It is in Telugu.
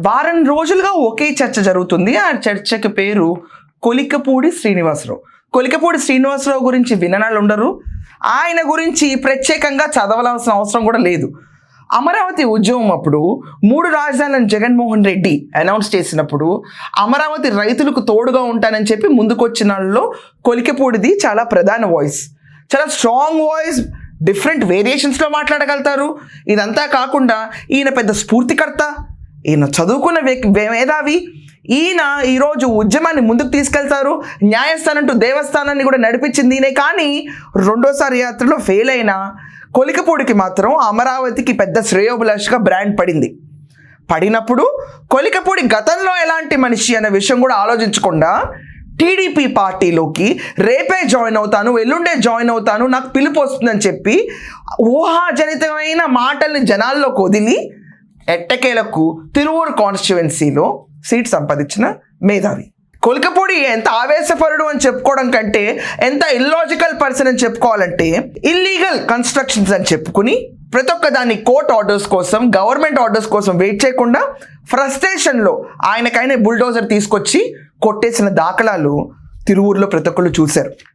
వారం రోజులుగా ఒకే చర్చ జరుగుతుంది. ఆ చర్చకి పేరు కొలికపూడి శ్రీనివాసరావు. కొలికపూడి శ్రీనివాసరావు గురించి విననాళ్ళు ఉండరు. ఆయన గురించి ప్రత్యేకంగా చదవలసిన అవసరం కూడా లేదు. అమరావతి ఉద్యమం అప్పుడు మూడు రాజధానులను జగన్మోహన్ రెడ్డి అనౌన్స్ చేసినప్పుడు అమరావతి రైతులకు తోడుగా ఉంటానని చెప్పి ముందుకొచ్చిన వాళ్ళలో కొలికపూడిది చాలా ప్రధాన వాయిస్. చాలా స్ట్రాంగ్ వాయిస్ డిఫరెంట్ వేరియేషన్స్లో మాట్లాడగలుగుతారు. ఇదంతా కాకుండా ఈయన పెద్ద స్ఫూర్తికర్త ఈయన చదువుకున్న మేధావి ఈయన ఈరోజు ఉద్యమాన్ని ముందుకు తీసుకెళ్తారు. న్యాయస్థానం టు దేవస్థానాన్ని కూడా నడిపించింది ఈయనే. కానీ రెండోసారి యాత్రలో ఫెయిల్ అయిన కొలికపూడికి మాత్రం అమరావతికి పెద్ద శ్రేయోభిలాష్గా బ్రాండ్ పడింది. పడినప్పుడు కొలికపూడి గతంలో ఎలాంటి మనిషి అనే విషయం కూడా ఆలోచించకుండా టీడీపీ పార్టీలోకి రేపే జాయిన్ అవుతాను ఎల్లుండే జాయిన్ అవుతాను నాకు పిలుపు వస్తుందని చెప్పి ఊహాజనితమైన మాటల్ని జనాల్లో కొదిలి ఎట్టకేలకు తిరువూరు కాన్స్టిట్యువెన్సీలో సీట్ సంపాదించిన మేధావి. కొలికపూడి ఎంత ఆవేశపరుడు అని చెప్పుకోవడం కంటే ఎంత ఇల్లాజికల్ పర్సన్ అని చెప్పుకోవాలంటే ఇల్లీగల్ కన్స్ట్రక్షన్స్ అని చెప్పుకుని ప్రతి ఒక్క దాన్ని కోర్ట్ ఆర్డర్స్ కోసం గవర్నమెంట్ ఆర్డర్స్ కోసం వెయిట్ చేయకుండా ఫ్రస్ట్రేషన్లో ఆయనకైనా బుల్డోజర్ తీసుకొచ్చి కొట్టేసిన దాఖలాలు తిరువూరులో ప్రతి ఒక్కళ్ళు చూశారు.